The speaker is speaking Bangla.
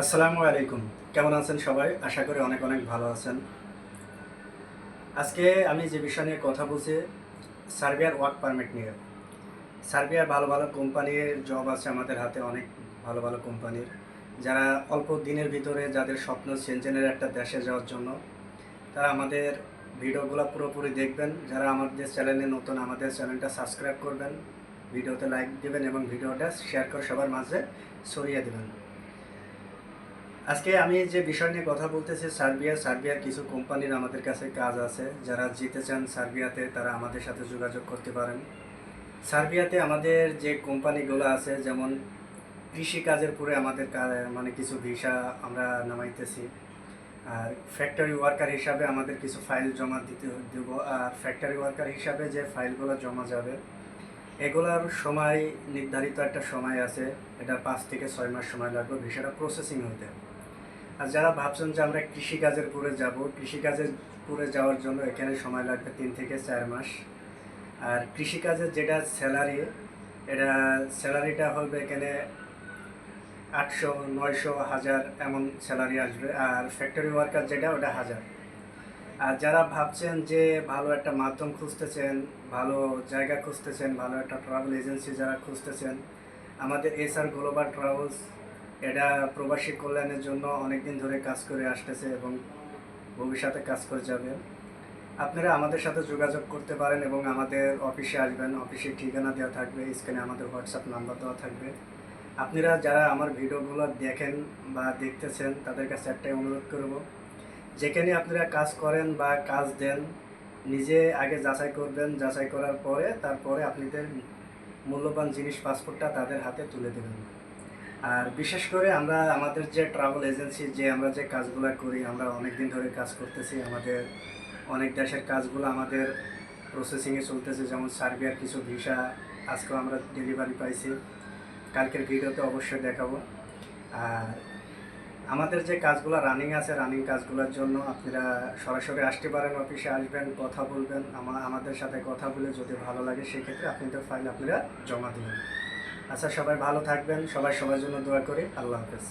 আসসালামু আলাইকুম। কেমন আছেন সবাই? আশা করি অনেক অনেক ভালো আছেন। আজকে আমি যে বিষয় নিয়ে কথা বলছি, সার্বিয়ার ওয়ার্ক পারমিট নিয়ে। সার্বিয়ার ভালো ভালো কোম্পানির জব আছে আমাদের হাতে, অনেক ভালো ভালো কোম্পানির। যারা অল্প দিনের ভিতরে যাদের স্বপ্ন সেনজেনের একটা দেশে যাওয়ার জন্য, তারা আমাদের ভিডিওগুলো পুরোপুরি দেখবেন। যারা আমাদের চ্যানেলে নতুন, আমাদের চ্যানেলটা সাবস্ক্রাইব করবেন, ভিডিওতে লাইক দেবেন এবং ভিডিওটা শেয়ার করে সবার মাঝে ছড়িয়ে দেবেন। আজকে আমি যে বিষয় নিয়ে কথা বলতেছি, সার্বিয়া, সার্বিয়ার কিছু কোম্পানির আমাদের কাছে কাজ আছে। যারা যেতে চান সার্বিয়াতে, তারা আমাদের সাথে যোগাযোগ করতে পারেন। সার্বিয়াতে আমাদের যে কোম্পানিগুলো আছে, যেমন কৃষি কাজের পরে আমাদের মানে কিছু ভিসা আমরা নামাইতেছি। আর ফ্যাক্টরি ওয়ার্কার হিসাবে আমাদের কিছু ফাইল জমা দিতে দেব। আর ফ্যাক্টরি ওয়ার্কার হিসাবে যে ফাইলগুলো জমা যাবে, এগুলোর সময়, নির্ধারিত একটা সময় আছে। এটা পাঁচ থেকে ছয় মাস সময় লাগবে ভিসাটা প্রসেসিং হইতে। আর যারা ভাবছেন যে আমরা কৃষিকাজের পুরে যাব, কৃষিকাজের পুরে যাওয়ার জন্য এখানে সময় লাগবে তিন থেকে চার মাস। আর কৃষিকাজের যেটা স্যালারি এটা স্যালারিটা হবে এখানে আটশো, নয়শো, হাজার এমন স্যালারি আসবে। আর ফ্যাক্টরি ওয়ার্কার যেটা, ওটা হাজার। আর যারা ভাবছেন যে ভালো একটা মাধ্যম খুঁজতেছেন, ভালো জায়গা খুঁজতেছেন, ভালো একটা ট্রাভেল এজেন্সি যারা খুঁজতেছেন, আমাদের এসআর গ্লোবাল ট্রাভেলস এটা প্রবাসী কল্যাণের জন্য অনেক দিন ধরে কাজ করে আসতেছে এবং ভবিষ্যতে কাজ করে যাবে। আপনারা আমাদের সাথে যোগাযোগ করতে পারেন এবং আমাদের অফিসে আসবেন। অফিসের ঠিকানা দেওয়া থাকবে, স্ক্রিনে আমাদের হোয়াটসঅ্যাপ নাম্বার দেওয়া থাকবে। আপনারা যারা আমার ভিডিওগুলো দেখেন বা দেখতেছেন, তাদের কাছে একটাই অনুরোধ করব, যেখানে আপনারা কাজ করেন বা কাজ দেন, নিজে আগে যাচাই করবেন। যাচাই করার পরে তারপরে আপনাদের মূল্যবান জিনিস, পাসপোর্টটা তাদের হাতে তুলে দেবেন। আর বিশেষ করে আমরা আমাদের যে ট্রাভেল এজেন্সি যে আমরা যে কাজগুলো করি, আমরা অনেক দিন ধরে কাজ করতেছি। আমাদের অনেক দেশের কাজগুলো আমাদের প্রসেসিংয়ে চলতেছে, যেমন সার্বিয়ার কিছু ভিসা আজকেও আমরা ডেলিভারি পাইছি। কালকের ভিডিওতে অবশ্যই দেখাবো। আর আমাদের যে কাজগুলো রানিং আছে রানিং কাজগুলোর জন্য আপনারা সরাসরি আসতে পারেন, অফিসে আসবেন, কথা বলবেন। আমা, আমাদের সাথে কথা বলে যদি ভালো লাগে, সেক্ষেত্রে আপনাদের ফাইল আপনারা জমা দেবেন। আচ্ছা সবাই ভালো থাকবেন সবাই সবার জন্য দোয়া করে। আল্লাহ হাফেজ।